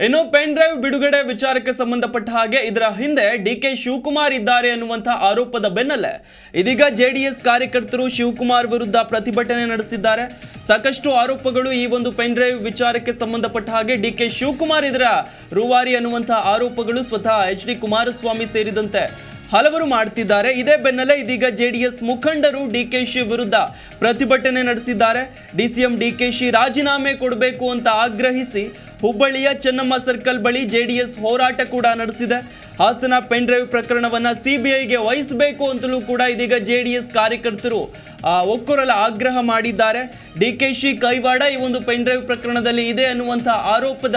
ಇನ್ನು pen drive ಬಿಡುಗಡೆ ವಿಚಾರಕ್ಕೆ ಸಂಬಂಧಪಟ್ಟ ಹಾಗೆ ಇದರ ಹಿಂದೆ ಡಿ ಕೆ ಶಿವಕುಮಾರ್ ಇದ್ದಾರೆ ಅನ್ನುವಂತಹ ಆರೋಪದ ಬೆನ್ನಲ್ಲೇ ಇದೀಗ ಜೆಡಿಎಸ್ ಕಾರ್ಯಕರ್ತರು ಶಿವಕುಮಾರ್ ವಿರುದ್ಧ ಪ್ರತಿಭಟನೆ ನಡೆಸಿದ್ದಾರೆ. ಸಾಕಷ್ಟು ಆರೋಪಗಳು ಈ ಒಂದು ಪೆನ್ ಡ್ರೈವ್ ವಿಚಾರಕ್ಕೆ ಸಂಬಂಧಪಟ್ಟ ಹಾಗೆ ಡಿ ಕೆ ಶಿವಕುಮಾರ್ ಇದರ ರೂವಾರಿ ಅನ್ನುವಂತಹ ಆರೋಪಗಳು ಸ್ವತಃ ಎಚ್ ಡಿ ಕುಮಾರಸ್ವಾಮಿ ಸೇರಿದಂತೆ ಹಲವರು ಮಾಡ್ತಿದ್ದಾರೆ. ಇದೇ ಬೆನ್ನಲ್ಲೇ ಇದೀಗ ಜೆಡಿಎಸ್ ಮುಖಂಡರು ಡಿಕೆಶಿ ವಿರುದ್ಧ ಪ್ರತಿಭಟನೆ ನಡೆಸಿದ್ದಾರೆ. ಡಿ ಸಿ ಎಂ ಡಿಕೆಶಿ ರಾಜೀನಾಮೆ ಕೊಡಬೇಕು ಅಂತ ಆಗ್ರಹಿಸಿ ಹುಬ್ಬಳ್ಳಿಯ ಚೆನ್ನಮ್ಮ ಸರ್ಕಲ್ ಬಳಿ ಜೆಡಿಎಸ್ ಹೋರಾಟ ಕೂಡ ನಡೆಸಿದೆ. ಹಾಸನ ಪೆನ್ ಡ್ರೈವ್ ಪ್ರಕರಣವನ್ನ ಸಿಬಿಐಗೆ ವಹಿಸಬೇಕು ಅಂತಲೂ ಕೂಡ ಇದೀಗ ಜೆಡಿಎಸ್ ಕಾರ್ಯಕರ್ತರು ಆ, ಒಕ್ಕೊರಲ ಆಗ್ರಹ ಮಾಡಿದ್ದಾರೆ. ಡಿಕೆಶಿ ಕೈವಾಡ ಈ ಒಂದು ಪೆನ್ ಡ್ರೈವ್ ಪ್ರಕರಣದಲ್ಲಿ ಇದೆ ಅನ್ನುವಂಥ ಆರೋಪದ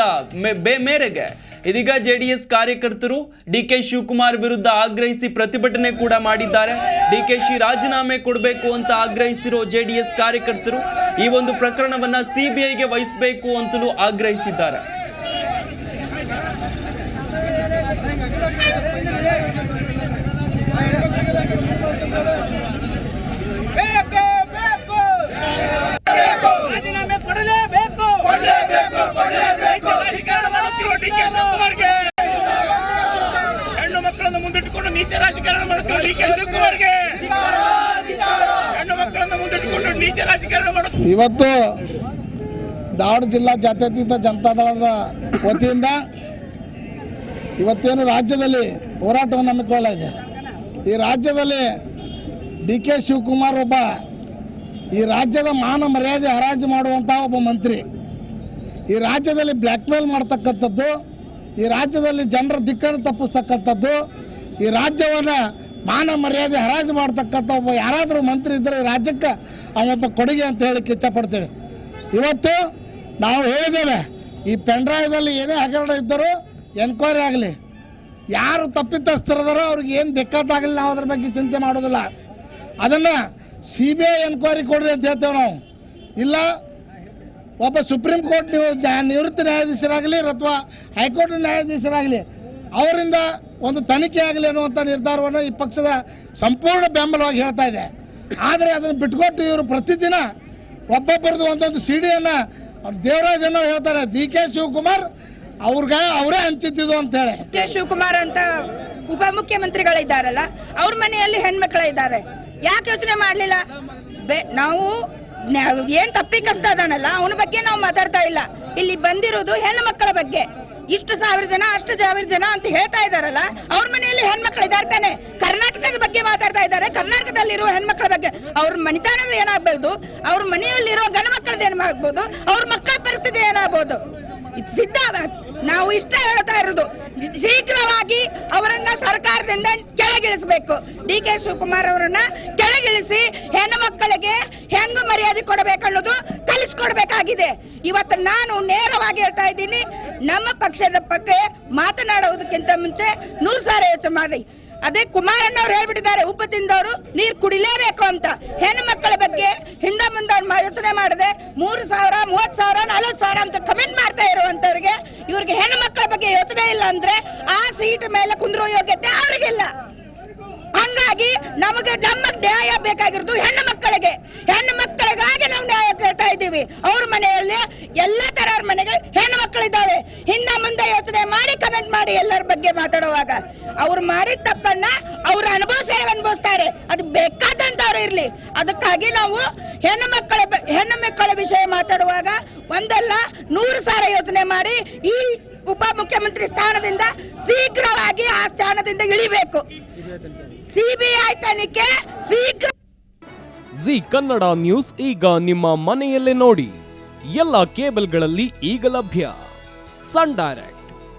ಮೇರೆಗೆ ಇದೀಗ ಜೆಡಿಎಸ್ ಕಾರ್ಯಕರ್ತರು ಡಿಕೆ ಶಿವಕುಮಾರ್ ವಿರುದ್ಧ ಆಗ್ರಹಿಸಿ ಪ್ರತಿಭಟನೆ ಕೂಡ ಮಾಡಿದ್ದಾರೆ. ಡಿಕೆಶಿ ರಾಜೀನಾಮೆ ಕೊಡಬೇಕು ಅಂತ ಆಗ್ರಹಿಸಿರೋ ಜೆಡಿಎಸ್ ಕಾರ್ಯಕರ್ತರು ಈ ಒಂದು ಪ್ರಕರಣವನ್ನ ಸಿಬಿಐಗೆ ವಹಿಸಬೇಕು ಅಂತಲೂ ಆಗ್ರಹಿಸಿದ್ದಾರೆ. ಬೇಕು ಬೇಕು. ರಾಜೀನಾಮೆ ಕೊಡಲೇಬೇಕು. ರಾಜಕಾರಣ ಮಾಡುತ್ತಿರುವ ಡಿ ಕೆ ಶಿವಕುಮಾರ್ಗೆ. ಹೆಣ್ಣು ಮಕ್ಕಳನ್ನು ಮುಂದಿಟ್ಟುಕೊಂಡು ನೀಚ ರಾಜಕಾರಣ ಮಾಡುತ್ತಿರುವ ಡಿ ಕೆ ಶಿವಕುಮಾರ್ಗೆ. ಹೆಣ್ಣು ಮಕ್ಕಳನ್ನು ಮುಂದಿಟ್ಟುಕೊಂಡು ನೀಚ ರಾಜಕಾರಣ ಮಾಡುತ್ತಿರುವ ಇವತ್ತು ಧಾರವಾಡ ಜಿಲ್ಲಾ ಜಾತ್ಯತೀತ ಜನತಾದಳದ ವತಿಯಿಂದ ಇವತ್ತೇನು ರಾಜ್ಯದಲ್ಲಿ ಹೋರಾಟವನ್ನು ಹಮ್ಮಿಕೊಳ್ಳಲಾಗಿದೆ. ಈ ರಾಜ್ಯದಲ್ಲಿ ಡಿ ಕೆ ಶಿವಕುಮಾರ್ ಒಬ್ಬ ಈ ರಾಜ್ಯದ ಮಾನ ಮರ್ಯಾದೆ ಹರಾಜು ಮಾಡುವಂಥ ಒಬ್ಬ ಮಂತ್ರಿ. ಈ ರಾಜ್ಯದಲ್ಲಿ ಬ್ಲ್ಯಾಕ್ ಮೇಲ್ ಮಾಡ್ತಕ್ಕಂಥದ್ದು, ಈ ರಾಜ್ಯದಲ್ಲಿ ಜನರ ದಿಕ್ಕನ್ನು ತಪ್ಪಿಸ್ತಕ್ಕಂಥದ್ದು, ಈ ರಾಜ್ಯವನ್ನು ಮಾನ ಮರ್ಯಾದೆ ಹರಾಜು ಮಾಡ್ತಕ್ಕಂಥ ಒಬ್ಬ ಯಾರಾದರೂ ಮಂತ್ರಿ ಇದ್ದರೆ ರಾಜ್ಯಕ್ಕೆ ಅವೊಬ್ಬ ಕೊಡುಗೆ ಅಂತ ಹೇಳಕ್ಕೆ ಇಚ್ಛಪಡ್ತೇವೆ ಇವತ್ತು ನಾವು ಹೇಳಿದ್ದೇವೆ, ಈ ಪೆಂಡ್ರಾಯದಲ್ಲಿ ಏನೇ ಹಗರಣ ಇದ್ದರೂ ಎನ್ಕ್ವೈರಿ ಆಗಲಿ. ಯಾರು ತಪ್ಪಿತಸ್ಥರದಾರೋ ಅವ್ರಿಗೆ ಏನು ದಿಕ್ಕತ್ತಾಗಲಿ ನಾವು ಅದ್ರ ಬಗ್ಗೆ ಚಿಂತೆ ಮಾಡೋದಿಲ್ಲ. ಅದನ್ನು ಸಿ ಬಿ ಐ ಎನ್ಕ್ವೈರಿ ಕೊಡ್ರಿ ಅಂತ ಹೇಳ್ತೇವೆ ನಾವು. ಇಲ್ಲ ಒಬ್ಬ ಸುಪ್ರೀಂ ಕೋರ್ಟ್ ನೀವು ನಿವೃತ್ತ ನ್ಯಾಯಾಧೀಶರಾಗಲಿ ಅಥವಾ ಹೈಕೋರ್ಟ್ ನ್ಯಾಯಾಧೀಶರಾಗಲಿ, ಅವರಿಂದ ಒಂದು ತನಿಖೆ ಆಗಲಿ ಅನ್ನುವಂಥ ನಿರ್ಧಾರವನ್ನು ಈ ಪಕ್ಷದ ಸಂಪೂರ್ಣ ಬೆಂಬಲವಾಗಿ ಹೇಳ್ತಾ ಇದೆ. ಆದರೆ ಅದನ್ನು ಬಿಟ್ಕೊಟ್ಟು ಇವರು ಪ್ರತಿದಿನ ಒಬ್ಬೊಬ್ಬರದು ಒಂದೊಂದು ಸಿ ಡಿಯನ್ನು ದೇವರಾಜನ್ನು ಹೇಳ್ತಾರೆ, ಡಿ ಕೆ ಶಿವಕುಮಾರ್ ಅವ್ರಿಗೆ ಅವರೇ ಹಂಚಿದ್ದಿದ್ದು ಅಂತೇಳಿ ಕೆ ಶಿವಕುಮಾರ್ ಅಂತ ಉಪಮುಖ್ಯಮಂತ್ರಿಗಳಿದ್ದಾರಲ್ಲ, ಅವ್ರ ಮನೆಯಲ್ಲಿ ಹೆಣ್ಮಕ್ಳು ಇದ್ದಾರೆ. ಯಾಕೆ ಯೋಚನೆ ಮಾಡಲಿಲ್ಲ? ನಾವು ಏನ್ ಕಷ್ಟ ಅದಾನಲ್ಲ ಅವನ ಬಗ್ಗೆ ನಾವು ಮಾತಾಡ್ತಾ ಇಲ್ಲ. ಇಲ್ಲಿ ಬಂದಿರೋದು ಹೆಣ್ಣು ಮಕ್ಕಳ ಬಗ್ಗೆ. ಇಷ್ಟು ಸಾವಿರ ಜನ, ಅಷ್ಟು ಸಾವಿರ ಜನ ಅಂತ ಹೇಳ್ತಾ ಇದಾರಲ್ಲ, ಅವ್ರ ಮನೆಯಲ್ಲಿ ಹೆಣ್ಮಕ್ಳು ಇದ್ದಾರೆ ತಾನೆ. ಕರ್ನಾಟಕದ ಬಗ್ಗೆ ಮಾತಾಡ್ತಾ ಇದ್ದಾರೆ ಕರ್ನಾಟಕದಲ್ಲಿರುವ ಹೆಣ್ಮಕ್ಳ ಬಗ್ಗೆ. ಅವ್ರ ಮನಿತಾನದ ಏನಾಗ್ಬೋದು, ಅವ್ರ ಮನೆಯಲ್ಲಿರೋ ಗಣ ಮಕ್ಕಳದ ಏನಾಗ್ಬೋದು, ಅವ್ರ ಮಕ್ಕಳ ಪರಿಸ್ಥಿತಿ ಏನಾಗ್ಬೋದು? ಸಿದ್ಧ ನಾವು ಇಷ್ಟ ಹೇಳ್ತಾ ಇರೋದು. ಶೀಘ್ರವಾಗಿ ಅವರನ್ನ ಸರ್ಕಾರದಿಂದ ಕೆಳಗಿಳಿಸಬೇಕು. ಡಿ ಕೆ ಶಿವಕುಮಾರ್ ಅವರನ್ನ ಕೆಳಗಿಳಿಸಿ ಹೆಣ್ಣು ಮಕ್ಕಳಿಗೆ ಹೆಂಗ್ ಮರ್ಯಾದೆ ಕೊಡಬೇಕನ್ನೋದು ಕಲಿಸ್ಕೊಡ್ಬೇಕಾಗಿದೆ. ಇವತ್ತು ನಾನು ನೇರವಾಗಿ ಹೇಳ್ತಾ ಇದ್ದೀನಿ, ನಮ್ಮ ಪಕ್ಷದ ಬಗ್ಗೆ ಮಾತನಾಡುವುದಕ್ಕಿಂತ ಮುಂಚೆ ನೂರು ಸಾರಿ ಯೋಚನೆ ಮಾಡಿ ಅದೇ ಕುಮಾರಣ್ಣ ಅವ್ರು ಹೇಳ್ಬಿಟ್ಟಿದ್ದಾರೆ, ಉಪ್ಪು ತಿಂದವರು ನೀರು ಕುಡಿಲೇಬೇಕು ಅಂತ. ಹೆಣ್ಣು ಮಕ್ಕಳ ಬಗ್ಗೆ ಹಿಂದೆ ಮುಂದೆ ಯೋಚನೆ ಮಾಡದೆ ಮೂರು ಸಾವಿರ, ಮೂವತ್ತು ಸಾವಿರ, ನಲವತ್ತು ಸಾವಿರ ಅಂತ ಕಮೆಂಟ್ ಮಾಡ್ತಾ ಇರುವಂತವ್ರಿಗೆ ಇವ್ರಿಗೆ ಹೆಣ್ಣು ಮಕ್ಕಳ ಬಗ್ಗೆ ಯೋಚನೆ ಇಲ್ಲ ಅಂದ್ರೆ ಆ ಸೀಟ್ ಮೇಲೆ ಕುಂದ್ರೋ ಯೋಗ್ಯತೆ ಅವ್ರಿಗಿಲ್ಲ. ಹಂಗಾಗಿ ನಮಗೆ ನಮ್ಮ ನ್ಯಾಯ ಬೇಕಾಗಿರೋದು ಹೆಣ್ಣು ಮಕ್ಕಳಿಗೆ. ಹೆಣ್ಣು ಮಕ್ಕಳಿಗಾಗಿ ನಾವು ನ್ಯಾಯ ಕೇಳ್ತಾ ಇದ್ದೀವಿ. ಅವ್ರ ಮನೆಯಲ್ಲಿ ಎಲ್ಲ ತರ ಮನೆಗಳು ಹೆಣ್ಣು ಮಕ್ಕಳಿದ್ದಾವೆ ಹಿಂದೆ ಮುಂದೆ ಯೋಚನೆ ಮಾಡಿ ಕಮೆಂಟ್ ಮಾಡಿ ಎಲ್ಲರ ಬಗ್ಗೆ ಮಾತಾಡುವಾಗ ಅವ್ರು ಮಾಡಿದ ತಪ್ಪನ್ನ ಅವ್ರ ಅನುಭವಿಸೇ ಅನುಭವಿಸ್ತಾರೆ. ಅದು ಬೇಕಾದಂತವ್ರು ಇರ್ಲಿ. ಅದಕ್ಕಾಗಿ ನಾವು ಹೆಣ್ಣು ಮಕ್ಕಳ ಹೆಣ್ಣು ಮಕ್ಕಳ ವಿಷಯ ಮಾತಾಡುವಾಗ ಒಂದಲ್ಲ ನೂರು ಸಾರ ಯೋಚನೆ ಮಾಡಿ ಈ ಉಪ ಮುಖ್ಯಮಂತ್ರಿ ಸ್ಥಾನದಿಂದ ಶೀಘ್ರವಾಗಿ ಆ ಸ್ಥಾನದಿಂದ ಇಳಿಬೇಕು. ಸಿಬಿಐ ತನಿಖೆ ಶೀಘ್ರ ಜಿ ಕನ್ನಡ ನ್ಯೂಸ್ ಈಗ ನಿಮ್ಮ ಮನೆಯಲ್ಲೇ ನೋಡಿ. ಎಲ್ಲ ಕೇಬಲ್ಗಳಲ್ಲಿ ಈಗ ಲಭ್ಯ. Sun Direct.